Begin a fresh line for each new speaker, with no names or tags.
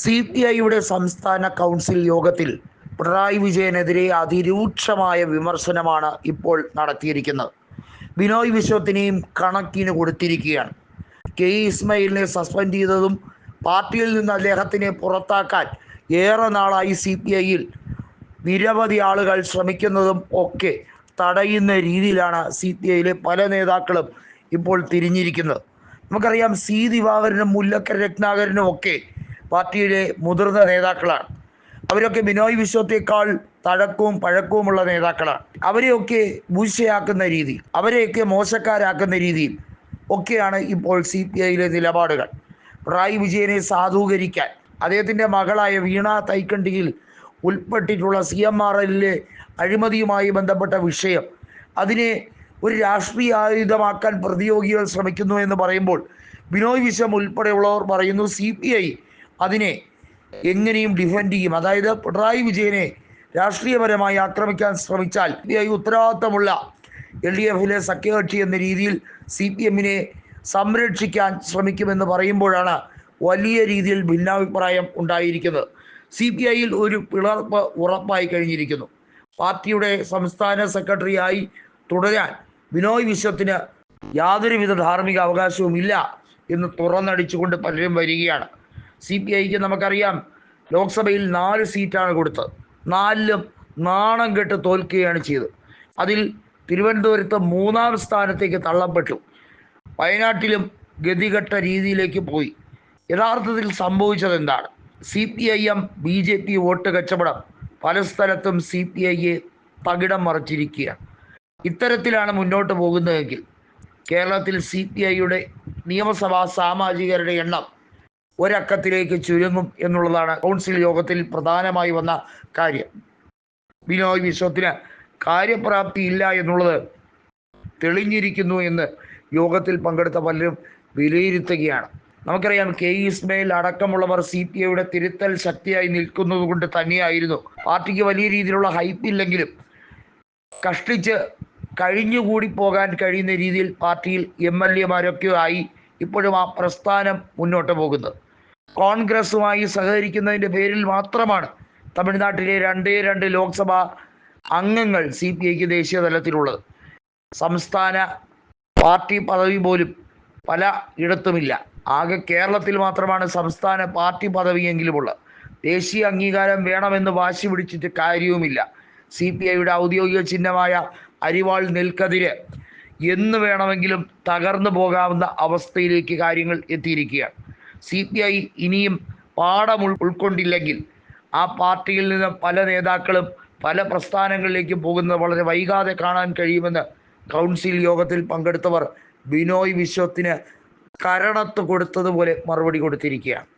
C P ഐയുടെ സംസ്ഥാന council യോഗത്തിൽ പിണറായി വിജയനെതിരെ അതിരൂക്ഷമായ വിമർശനമാണ് ഇപ്പോൾ നടത്തിയിരിക്കുന്നത്. ബിനോയ് വിശ്വത്തിനെയും കണക്കിന് കൊടുത്തിരിക്കുകയാണ്. കെ ഇസ്മയിലിനെ സസ്പെൻഡ് ചെയ്തതും പാർട്ടിയിൽ നിന്ന് അദ്ദേഹത്തിനെ പുറത്താക്കാൻ ഏറെ നാളായി സി പി ഐയിൽ നിരവധി ആളുകൾ ശ്രമിക്കുന്നതും ഒക്കെ തടയുന്ന രീതിയിലാണ് സി പി ഐയിലെ പല നേതാക്കളും ഇപ്പോൾ തിരിഞ്ഞിരിക്കുന്നത്. നമുക്കറിയാം സി ദിവാകരനും മുല്ലക്കര രത്നാകരനും ഒക്കെ പാർട്ടിയിലെ മുതിർന്ന നേതാക്കളാണ്. അവരൊക്കെ ബിനോയ് വിശ്വത്തേക്കാൾ തഴക്കവും പഴക്കവുമുള്ള നേതാക്കളാണ്. അവരെയൊക്കെ മൂശയാക്കുന്ന രീതി അവരെയൊക്കെ മോശക്കാരാക്കുന്ന രീതിയിൽ ഒക്കെയാണ് ഇപ്പോൾ സി പി ഐയിലെ നിലപാടുകൾ. പിണറായി വിജയനെ സാധൂകരിക്കാൻ അദ്ദേഹത്തിന്റെ മകളായ വീണ തൈക്കണ്ടിയിൽ ഉൾപ്പെട്ടിട്ടുള്ള സി എം ആർ എല്ലിലെ അഴിമതിയുമായി ബന്ധപ്പെട്ട വിഷയം അതിനെ ഒരു രാഷ്ട്രീയ ആയുധമാക്കാൻ പ്രതിയോഗികൾ ശ്രമിക്കുന്നു എന്ന് പറയുമ്പോൾ ബിനോയ് വിശ്വം ഉൾപ്പെടെയുള്ളവർ പറയുന്നു സി പി ഐ അതിനെ എങ്ങനെയും ഡിഫെൻഡ് ചെയ്യും. അതായത് പിണറായി വിജയനെ രാഷ്ട്രീയപരമായി ആക്രമിക്കാൻ ശ്രമിച്ചാൽ ഉത്തരവാദിത്തമുള്ള എൽ ഡി എഫിലെ സഖ്യകക്ഷി എന്ന രീതിയിൽ സി പി എമ്മിനെ സംരക്ഷിക്കാൻ ശ്രമിക്കുമെന്ന് പറയുമ്പോഴാണ് വലിയ രീതിയിൽ ഭിന്നാഭിപ്രായം ഉണ്ടായിരിക്കുന്നത്. സി പി ഐയിൽ ഒരു പിളർപ്പ് ഉറപ്പായി കഴിഞ്ഞിരിക്കുന്നു. പാർട്ടിയുടെ സംസ്ഥാന സെക്രട്ടറിയായി തുടരാൻ ബിനോയ് വിശ്വത്തിന് യാതൊരുവിധ ധാർമ്മിക അവകാശവും ഇല്ല എന്ന് തുറന്നടിച്ചുകൊണ്ട് പലരും വരികയാണ്. സി പി ഐക്ക് നമുക്കറിയാം. ലോക്സഭയിൽ നാല് സീറ്റാണ് കൊടുത്തത്. നാലിലും നാണം കെട്ട് തോൽക്കുകയാണ് ചെയ്തത്. അതിൽ തിരുവനന്തപുരത്ത് മൂന്നാം സ്ഥാനത്തേക്ക് തള്ളപ്പെട്ടു. വയനാട്ടിലും ഗതികെട്ട രീതിയിലേക്ക് പോയി. യഥാർത്ഥത്തിൽ സംഭവിച്ചത് എന്താണ്? C P I M B J P vote കച്ചവടം. പല സ്ഥലത്തും സി പി ഐയെ തകിടം മറിച്ചിരിക്കുകയാണ്. ഇത്തരത്തിലാണ് മുന്നോട്ട് പോകുന്നതെങ്കിൽ കേരളത്തിൽ സി പി ഐയുടെ നിയമസഭാ സാമാജികരുടെ എണ്ണം ഒരക്കത്തിലേക്ക് ചുരുങ്ങും എന്നുള്ളതാണ് കൗൺസിൽ യോഗത്തിൽ പ്രധാനമായി വന്ന കാര്യം. ബിനോയ് വിശ്വത്തിന് കാര്യപ്രാപ്തി ഇല്ല എന്നുള്ളത് തെളിഞ്ഞിരിക്കുന്നു എന്ന് യോഗത്തിൽ പങ്കെടുത്ത പലരും വിലയിരുത്തുകയാണ്. നമുക്കറിയാം കെ ഇസ്മയിൽ അടക്കമുള്ളവർ സി പി ഐയുടെ തിരുത്തൽ ശക്തിയായി നിൽക്കുന്നത് കൊണ്ട് തന്നെയായിരുന്നു. പാർട്ടിക്ക് വലിയ രീതിയിലുള്ള ഹൈപ്പ് ഇല്ലെങ്കിലും കഷ്ടിച്ച് കഴിഞ്ഞുകൂടി പോകാൻ കഴിയുന്ന രീതിയിൽ പാർട്ടിയിൽ എം എൽ എമാരൊക്കെ ആയി ഇപ്പോഴും ആ പ്രസ്ഥാനം മുന്നോട്ട് പോകുന്നത്. കോൺഗ്രസുമായി സഹകരിക്കുന്നതിന്റെ പേരിൽ മാത്രമാണ് തമിഴ്നാട്ടിലെ രണ്ടേ രണ്ട് ലോക്സഭാ അംഗങ്ങൾ സി പി ഐക്ക് ദേശീയ തലത്തിലുള്ളത്. സംസ്ഥാന പാർട്ടി പദവി പോലും പല ഇടത്തുമില്ല. ആകെ കേരളത്തിൽ മാത്രമാണ് സംസ്ഥാന പാർട്ടി പദവിയെങ്കിലുമുള്ളത്. ദേശീയ അംഗീകാരം വേണമെന്ന് വാശി പിടിച്ചിട്ട് കാര്യവുമില്ല. സി പി ഐയുടെ ഔദ്യോഗിക ചിഹ്നമായ അരിവാൾ നെൽക്കതിര് എന്ന് വേണമെങ്കിലും തകർന്നു പോകാവുന്ന അവസ്ഥയിലേക്ക് കാര്യങ്ങൾ എത്തിയിരിക്കുകയാണ്. സി പി ഐ ഇനിയും പാഠം ഉൾ ഉൾക്കൊണ്ടില്ലെങ്കിൽ ആ പാർട്ടിയിൽ നിന്ന് പല നേതാക്കളും പല പ്രസ്ഥാനങ്ങളിലേക്കും പോകുന്നത് വളരെ വൈകാതെ കാണാൻ കഴിയുമെന്ന് കൗൺസിൽ യോഗത്തിൽ പങ്കെടുത്തവർ ബിനോയ് വിശ്വത്തിന് കരണത്ത് കൊടുത്തതുപോലെ മറുപടി കൊടുത്തിരിക്കുകയാണ്.